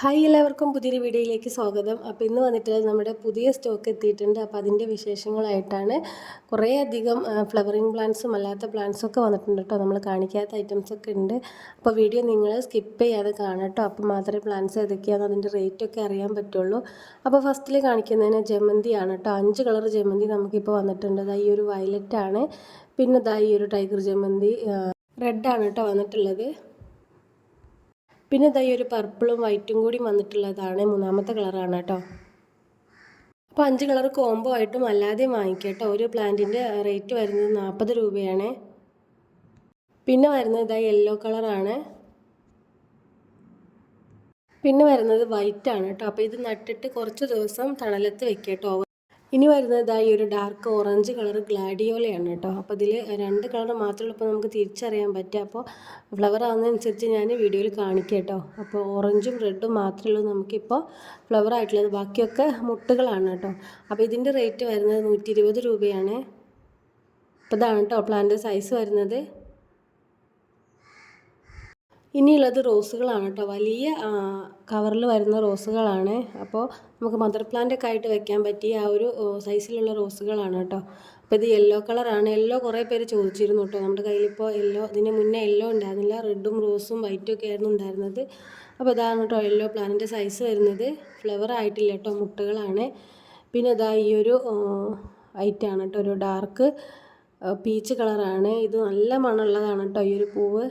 Hi എല്ലാവർക്കും പുതിയൊരു വീഡിയോയിലേക്ക് സ്വാഗതം. അപ്പോൾ ഇന്ന് വന്നിട്ട് നമ്മുടെ പുതിയ സ്റ്റോക്ക് എത്തിയിട്ടുണ്ട്. അപ്പോൾ അതിന്റെ വിശേഷങ്ങളായിട്ടാണ് കുറേ അധികം ഫ്ലവറിങ് പ്ലാന്റ്സും അല്ലാത്ത പ്ലാന്റ്സും ഒക്കെ വന്നിട്ടുണ്ട് കേട്ടോ. നമ്മൾ കാണിക്കാത്ത ഐറ്റംസ് ഒക്കെ ഉണ്ട്. അപ്പോൾ വീഡിയോ നിങ്ങൾ സ്കിപ്പ് ചെയ്യാതെ കാണട്ടോ അപ്പോൾ മാത്രമേ പ്ലാന്റ്സ് ഏതൊക്കെയാണ് അതിന്റെ റേറ്റൊക്കെ അറിയാൻ പറ്റുള്ളൂ. അപ്പോൾ ഫസ്റ്റിൽ കാണിക്കുന്നതിന് ജമന്തിയാണ് കേട്ടോ. അഞ്ച് കളർ ജമന്തി നമുക്കിപ്പോൾ വന്നിട്ടുണ്ട്. ദാ ഈ ഒരു വയലറ്റ് ആണ്. പിന്നെ ദാ ഈ ഒരു ടൈഗർ ജമന്തി റെഡാണ് കേട്ടോ വന്നിട്ടുള്ളത്. പിന്നെ ഇതായി ഒരു പർപ്പിളും വൈറ്റും കൂടി വന്നിട്ടുള്ളതാണ് മൂന്നാമത്തെ കളറാണ് കേട്ടോ. അപ്പോൾ അഞ്ച് കളർ കോംബോ ആയിട്ടും അല്ലാതെയും വാങ്ങിക്കാം കേട്ടോ. ഒരു പ്ലാന്റിന്റെ റേറ്റ് വരുന്നത് നാൽപ്പത് രൂപയാണ്. പിന്നെ വരുന്നത് ഇതായി യെല്ലോ കളറാണ് പിന്നെ വരുന്നത് വൈറ്റ് ആണ് കേട്ടോ. അപ്പോൾ ഇത് നട്ടിട്ട് കുറച്ച് ദിവസം തണലത്ത് വെക്കുക കേട്ടോ. ഇനി വരുന്നത് ഈ ഒരു ഡാർക്ക് ഓറഞ്ച് കളർ ഗ്ലാഡിയോലയാണ് കേട്ടോ. അപ്പോൾ ഇതിൽ രണ്ട് കളർ മാത്രമേ ഇപ്പോൾ നമുക്ക് തിരിച്ചറിയാൻ പറ്റുക അപ്പോൾ ഫ്ലവർ ആകുന്നതനുസരിച്ച് ഞാൻ വീഡിയോയിൽ കാണിക്കാം കേട്ടോ. അപ്പോൾ ഓറഞ്ചും റെഡും മാത്രമേ ഉള്ളൂ നമുക്കിപ്പോൾ ഫ്ലവർ ആയിട്ടുള്ളത്. ബാക്കിയൊക്കെ മുട്ടുകളാണ് കേട്ടോ. അപ്പോൾ ഇതിന്റെ റേറ്റ് വരുന്നത് നൂറ്റി രൂപയാണ്. അപ്പോൾ ഇതാണ് കേട്ടോ പ്ലാന്റ് സൈസ് വരുന്നത്. ഇനിയുള്ളത് റോസുകളാണ് കേട്ടോ. വലിയ കവറിൽ വരുന്ന റോസുകളാണ്. അപ്പോൾ നമുക്ക് മദർ പ്ലാന്റൊക്കെ ആയിട്ട് വെക്കാൻ പറ്റിയ ആ ഒരു സൈസിലുള്ള റോസുകളാണ് കേട്ടോ. അപ്പോൾ ഇത് യെല്ലോ കളറാണ്. യെല്ലോ കുറേ പേര് ചോദിച്ചിരുന്നു കേട്ടോ. നമ്മുടെ കയ്യിലിപ്പോൾ യെല്ലോ ഇതിന് മുന്നേ യെല്ലോ ഉണ്ടായിരുന്നില്ല. റെഡും റോസും വൈറ്റും ഒക്കെ ആയിരുന്നു ഉണ്ടായിരുന്നത്. അപ്പോൾ ഇതാണ് കേട്ടോ യെല്ലോ പ്ലാന്റിന്റെ സൈസ് വരുന്നത്. ഫ്ലവർ ആയിട്ടില്ല കേട്ടോ. മുട്ടകളാണ്. പിന്നെ ഇതാ ഈ ഒരു ഐറ്റാണ് കേട്ടോ. ഒരു ഡാർക്ക് പീച്ച് കളറാണ്. ഇത് നല്ല മണമുള്ളതാണ് കേട്ടോ ഈ ഒരു പൂവ്.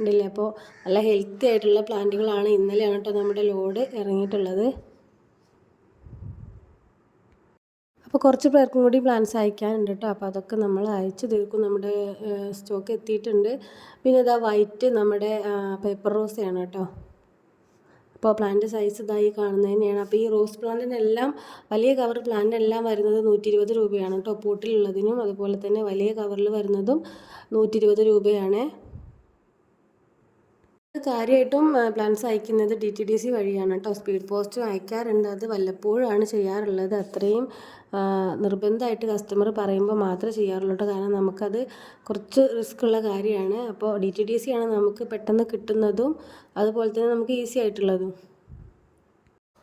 ഉണ്ടല്ലേ അപ്പോൾ നല്ല ഹെൽത്തി ആയിട്ടുള്ള പ്ലാന്റുകളാണ് ഇന്നലെയാണ് കേട്ടോ നമ്മുടെ ലോഡ് ഇറങ്ങിയിട്ടുള്ളത്. അപ്പോൾ കുറച്ച് പേർക്കും കൂടി പ്ലാൻസ് അയക്കാനുണ്ട് കേട്ടോ. അപ്പോൾ അതൊക്കെ നമ്മൾ അയച്ചു തീർക്കും. നമ്മുടെ സ്റ്റോക്ക് എത്തിയിട്ടുണ്ട്. പിന്നെ ഇതാ വൈറ്റ് നമ്മുടെ പേപ്പർ റോസയാണ് കേട്ടോ. അപ്പോൾ പ്ലാന്റ് സൈസ് ഇതായി കാണുന്നതിനെയാണ് അപ്പോൾ ഈ റോസ് പ്ലാന്റിനെല്ലാം വലിയ കവർ പ്ലാന്റിനെല്ലാം വരുന്നത് നൂറ്റി ഇരുപത് രൂപയാണ് കേട്ടോ. പോട്ടിലുള്ളതിനും അതുപോലെ തന്നെ വലിയ കവറിൽ വരുന്നതും നൂറ്റി ഇരുപത് രൂപയാണ്. കാര്യമായിട്ടും പ്ലാൻസ് അയക്കുന്നത് ഡി ടി ഡി സി വഴിയാണ് കേട്ടോ സ്പീഡ് പോസ്റ്റും അയക്കാറുണ്ട്. അത് വല്ലപ്പോഴാണ് ചെയ്യാറുള്ളത്. അത്രയും നിർബന്ധമായിട്ട് കസ്റ്റമർ പറയുമ്പോൾ മാത്രമേ ചെയ്യാറുള്ളൂ കാരണം നമുക്കത് കുറച്ച് റിസ്ക് ഉള്ള കാര്യമാണ്. അപ്പോൾ ഡി ടി ഡി സി ആണ് നമുക്ക് പെട്ടെന്ന് കിട്ടുന്നതും അതുപോലെ തന്നെ നമുക്ക് ഈസി ആയിട്ടുള്ളതും.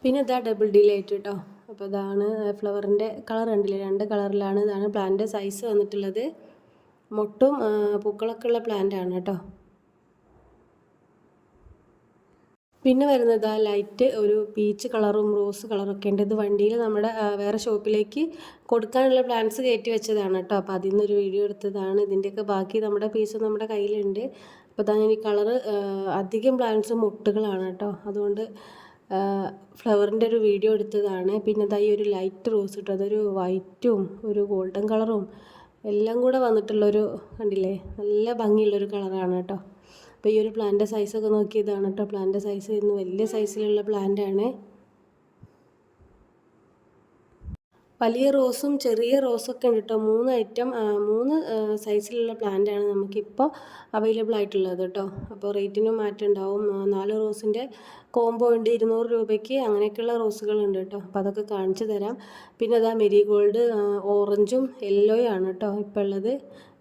പിന്നെ ഇതാ ഡബിൾ ഡി ലൈറ്റ് കേട്ടോ അപ്പോൾ ഇതാണ് ഫ്ലവറിന്റെ കളർ ഉണ്ടല്ലേ രണ്ട് കളറിലാണ് ഇതാണ് പ്ലാന്റ് സൈസ് വന്നിട്ടുള്ളത്. മൊട്ടും പൂക്കളൊക്കെ ഉള്ള പ്ലാന്റ് ആണ് കേട്ടോ പിന്നെ വരുന്നത് ആ ലൈറ്റ് ഒരു പീച്ച് കളറും റോസ് കളറും ഒക്കെ ഉണ്ട്. ഇത് വണ്ടിയിൽ നമ്മുടെ വേറെ ഷോപ്പിലേക്ക് കൊടുക്കാനുള്ള പ്ലാൻസ് കയറ്റി വെച്ചതാണ് കേട്ടോ അപ്പോൾ അതിൽ നിന്നൊരു വീഡിയോ എടുത്തതാണ്. ഇതിന്റെയൊക്കെ ബാക്കി നമ്മുടെ പീസ് നമ്മുടെ കയ്യിലുണ്ട്. അപ്പോൾ അതാണ് ഈ കളറ് അധികം പ്ലാൻസ് മുട്ടുകളാണ് കേട്ടോ അതുകൊണ്ട് ഫ്ലവറിന്റെ ഒരു വീഡിയോ എടുത്തതാണ്. പിന്നെ ഇതാ ഈ ഒരു ലൈറ്റ് റോസ് കിട്ടും അതൊരു വൈറ്റും ഒരു ഗോൾഡൻ കളറും എല്ലാം കൂടെ വന്നിട്ടുള്ളൊരു കണ്ടില്ലേ? നല്ല ഭംഗിയുള്ളൊരു കളറാണ് കേട്ടോ അപ്പോൾ ഈ ഒരു പ്ലാന്റെ സൈസൊക്കെ നോക്കിയതാണ് കേട്ടോ പ്ലാന്റെ സൈസ് ഇന്ന് വലിയ സൈസിലുള്ള പ്ലാന്റ് ആണ്. വലിയ റോസും ചെറിയ റോസൊക്കെ ഉണ്ട് കേട്ടോ മൂന്ന് ഐറ്റം മൂന്ന് സൈസിലുള്ള പ്ലാന്റ് ആണ് നമുക്കിപ്പോൾ അവൈലബിൾ ആയിട്ടുള്ളത് കേട്ടോ അപ്പോൾ റേറ്റിനും മാറ്റം ഉണ്ടാവും. നാല് റോസിന്റെ കോംബോ ഉണ്ട് ഇരുന്നൂറ് രൂപയ്ക്ക്. അങ്ങനെയൊക്കെയുള്ള റോസുകളുണ്ട് കേട്ടോ അപ്പോൾ അതൊക്കെ കാണിച്ചു തരാം. പിന്നെ അതാ മെരി ഗോൾഡ് ഓറഞ്ചും യെല്ലോയും ആണ് കേട്ടോ ഇപ്പോൾ ഉള്ളത്.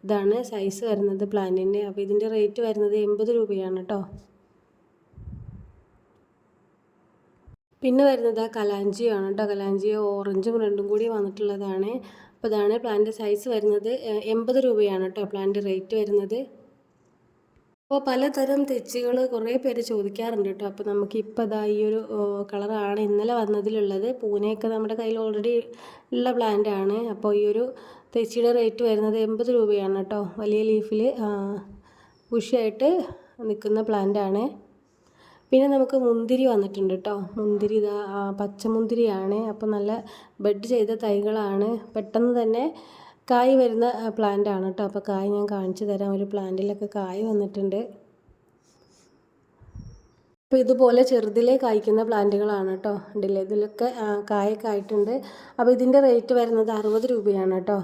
ഇതാണ് സൈസ് വരുന്നത് പ്ലാന്റിന്റെ അപ്പോൾ ഇതിന്റെ റേറ്റ് വരുന്നത് എൺപത് രൂപയാണ് കേട്ടോ പിന്നെ വരുന്നത് ആ കലാഞ്ചിയോ ആണ് കേട്ടോ കലാഞ്ചിയോ ഓറഞ്ചും രണ്ടും കൂടി വന്നിട്ടുള്ളതാണ്. അപ്പോൾ ഇതാണ് പ്ലാന്റ് സൈസ് വരുന്നത് എൺപത് രൂപയാണ് കേട്ടോ പ്ലാന്റ് റേറ്റ് വരുന്നത്. അപ്പോൾ പലതരം തെച്ചികൾ കുറേ പേര് ചോദിക്കാറുണ്ട് കേട്ടോ. അപ്പോൾ നമുക്ക് ഇപ്പോൾ ഇതാ ഈ ഒരു കളറാണ് ഇന്നലെ വന്നതിലുള്ളത്. പൂനെയൊക്കെ നമ്മുടെ കയ്യിൽ ഓൾറെഡി ഉള്ള പ്ലാന്റ് ആണ്. അപ്പോൾ ഈ ഒരു തെച്ചിയുടെ റേറ്റ് വരുന്നത് എൺപത് രൂപയാണ് കേട്ടോ. വലിയ ലീഫിൽ ബുഷിയായിട്ട് നിൽക്കുന്ന പ്ലാന്റ് ആണ്. പിന്നെ നമുക്ക് മുന്തിരി വന്നിട്ടുണ്ട് കേട്ടോ. മുന്തിരി ഇതാ പച്ചമുന്തിരിയാണ്. അപ്പോൾ നല്ല ബെഡ് ചെയ്ത തൈകളാണ്. പെട്ടെന്ന് തന്നെ കായ് വരുന്ന പ്ലാന്റ് ആണ് കേട്ടോ അപ്പോൾ കായ് ഞാൻ കാണിച്ചു തരാം. ഒരു പ്ലാന്റിലൊക്കെ കായ് വന്നിട്ടുണ്ട്. അപ്പോൾ ഇതുപോലെ ചെറുതിലെ കായ്ക്കുന്ന പ്ലാന്റുകളാണ് കേട്ടോ ഉണ്ടല്ലേ ഇതിലൊക്കെ കായൊക്കെ ആയിട്ടുണ്ട്. അപ്പോൾ ഇതിന്റെ റേറ്റ് വരുന്നത് അറുപത് രൂപയാണ് കേട്ടോ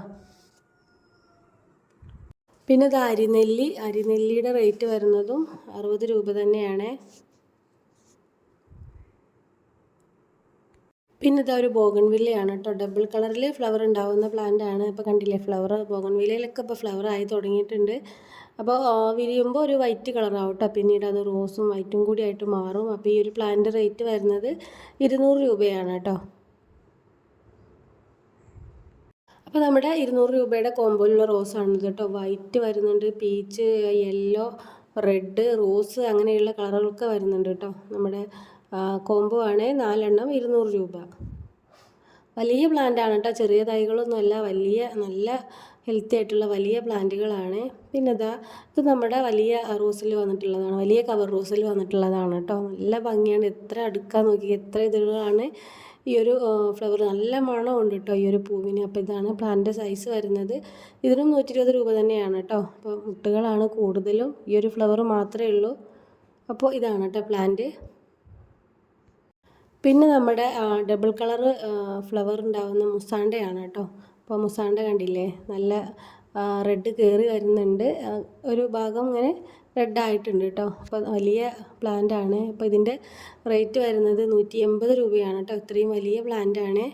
പിന്നെ ഇത് അരിനെല്ലി അരിനെല്ലിയുടെ റേറ്റ് വരുന്നതും അറുപത് രൂപ തന്നെയാണ്. പിന്നെ ഇതാ ഒരു ബോഗൺവില്ലയാണ് കേട്ടോ. ഡബിൾ കളറിൽ ഫ്ലവർ ഉണ്ടാവുന്ന പ്ലാന്റ് ആണ്. ഇപ്പോൾ കണ്ടില്ലേ ഫ്ലവർ ബോഗൺവില്ലയിലൊക്കെ ഇപ്പോൾ ഫ്ലവർ ആയി തുടങ്ങിയിട്ടുണ്ട്. അപ്പോൾ വിരിയുമ്പോൾ ഒരു വൈറ്റ് കളറാവും കേട്ടോ. പിന്നീട് അത് റോസും വൈറ്റും കൂടി ആയിട്ട് മാറും. അപ്പോൾ ഈ ഒരു പ്ലാന്റ് റേറ്റ് വരുന്നത് ഇരുന്നൂറ് രൂപയാണ് കേട്ടോ. അപ്പോൾ നമ്മുടെ ഇരുന്നൂറ് രൂപയുടെ കോമ്പോയിലുള്ള റോസാണ് കേട്ടോ. വൈറ്റ് വരുന്നുണ്ട് പീച്ച് യെല്ലോ റെഡ് റോസ് അങ്ങനെയുള്ള കളറുകളൊക്കെ വരുന്നുണ്ട് കേട്ടോ. നമ്മുടെ കോംബോ ആണ് നാലെണ്ണം ഇരുന്നൂറ് രൂപ. വലിയ പ്ലാന്റ് ആണ് കേട്ടോ ചെറിയ തൈകളൊന്നുമല്ല വലിയ നല്ല ഹെൽത്തി ആയിട്ടുള്ള വലിയ പ്ലാന്റുകളാണ്. പിന്നെ ഇതാ ഇത് നമ്മുടെ വലിയ റോസിൽ വന്നിട്ടുള്ളതാണ് വലിയ കവർ റോസിൽ വന്നിട്ടുള്ളതാണ് കേട്ടോ നല്ല ഭംഗിയാണ്. എത്ര അടുക്കാൻ നോക്കി എത്ര ഇതുകളാണ് ഈ ഒരു ഫ്ലവർ നല്ല മണമുണ്ട് കേട്ടോ ഈ ഒരു പൂവിന്. അപ്പോൾ ഇതാണ് പ്ലാന്റ് സൈസ് വരുന്നത്. ഇതിനും നൂറ്റി ഇരുപത് രൂപ തന്നെയാണ് കേട്ടോ അപ്പോൾ മുട്ടുകളാണ് കൂടുതലും ഈ ഒരു ഫ്ലവർ മാത്രമേ ഉള്ളൂ. അപ്പോൾ ഇതാണ് കേട്ടോ പ്ലാന്റ് പിന്നെ നമ്മുടെ ഡബിൾ കളർ ഫ്ലവർ ഉണ്ടാകുന്ന മുസാണ്ടയാണ് കേട്ടോ. അപ്പോൾ മുസാണ്ട കണ്ടില്ലേ? നല്ല റെഡ് കയറി വരുന്നുണ്ട്. ഒരു ഭാഗം ഇങ്ങനെ റെഡ് ആയിട്ടുണ്ട് കേട്ടോ. അപ്പോൾ വലിയ പ്ലാന്റ് ആണ്. അപ്പോൾ ഇതിന്റെ റേറ്റ് വരുന്നത് നൂറ്റി എൺപത് രൂപയാണ് കേട്ടോ. ഇത്രയും വലിയ പ്ലാന്റ് ആണ്.